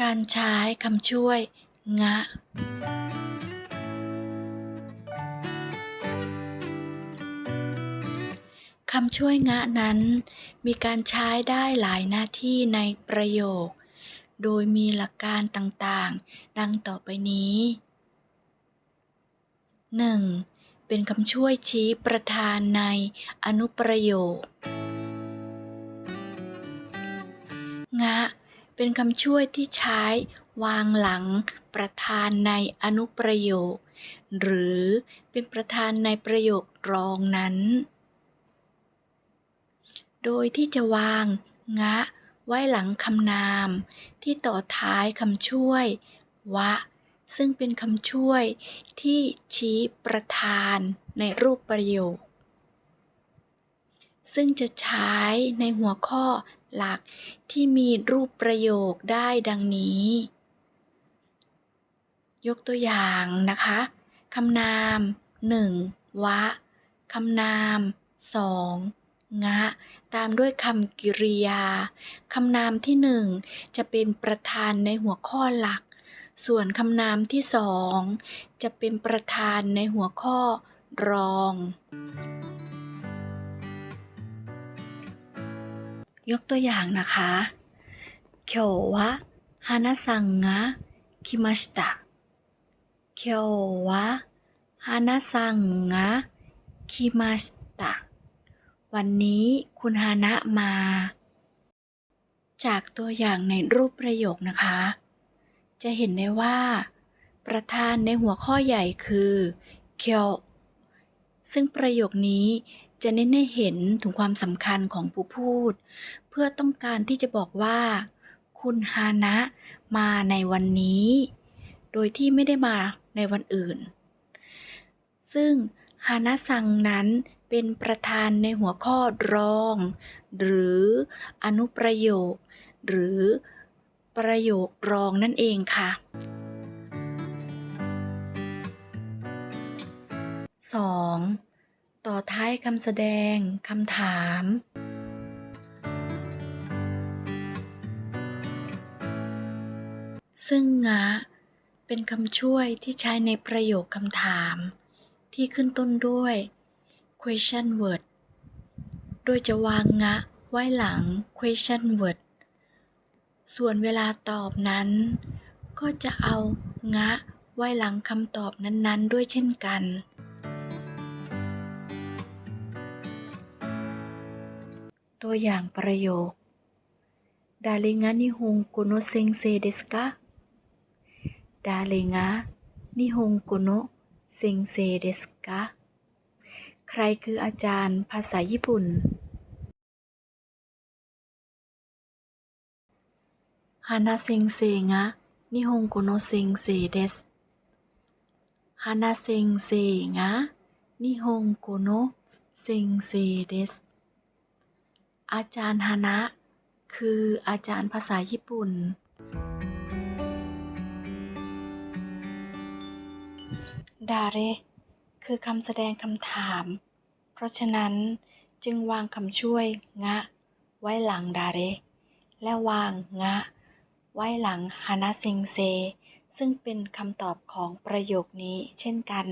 การใช้คำช่วย งะ คำช่วยงะนั้น มีการใช้ได้หลายหน้าที่ในประโยค โดยมีหลักการต่างๆ ดังต่อไปนี้ 1. เป็นคำช่วยชี้ประธานในอนุประโยค งะ เป็นคำช่วยที่ใช้วางหลังประธานในอนุประโยค หรือเป็นประธานในประโยครองนั้น โดยที่จะวาง งะ ไว้หลังคำนาม ที่ต่อท้ายคำช่วย วะ ซึ่งเป็นคำช่วยที่ชี้ประธานในรูปประโยค ซึ่งจะใช้ในหัวข้อ หลักที่มีรูปประโยคได้ดังนี้ ยกตัวอย่างนะคะคำนาม 1. วะคำนาม 2. งะ ตามด้วยคำกริยาคำนามที่หนึ่งจะเป็นประธานในหัวข้อหลัก ส่วนคำนามที่สองจะเป็นประธานในหัวข้อรอง ยกตัวอย่างนะคะ今日は花さんが来ました今日は花さんが来ましたวันนี้คุณฮานะมา จากตัวอย่างในรูปประโยคนะคะ จะเห็นได้ว่า ประธานในหัวข้อใหญ่คือเคียวซึ่งประโยคนี้ จะเน้นให้เห็นถึงความสำคัญของผู้พูด เพื่อต้องการที่จะบอกว่า คุณฮานะมาในวันนี้ โดยที่ไม่ได้มาในวันอื่น ซึ่งฮานะซังนั้นเป็นประธานในหัวข้อรอง หรืออนุประโยค หรือประโยครองนั่นเองค่ะ 2. ต่อท้ายคำแสดงคำถาม ซึ่งงะ เป็นคำช่วยที่ใช้ในประโยคคำถาม ที่ขึ้นต้นด้วย question word โดยจะวางงะไว้หลัง question word ส่วนเวลาตอบนั้น ก็จะเอางะไว้หลังคำตอบนั้นๆ ด้วยเช่นกัน ตัวอย่างประโยคดาริงะนิฮงโกโนเซงเซเดสกะดาริงะนิฮงโกโนเซงเซเดสกะใครคืออาจารย์ภาษาญี่ปุ่น ฮานาเซงเซงะนิฮงโกโนเซงเซเดส ฮานาเซงเซงะนิฮงโกโนเซงเซเดส อาจารย์ฮานะ คืออาจารย์ภาษาญี่ปุ่น ดาเร คือคำแสดงคำถาม เพราะฉะนั้นจึงวางคำช่วย งะ ไว้หลังดาเร และวาง งะ ไว้หลังฮานาเซงเซ ซึ่งเป็นคำตอบของประโยคนี้เช่นกัน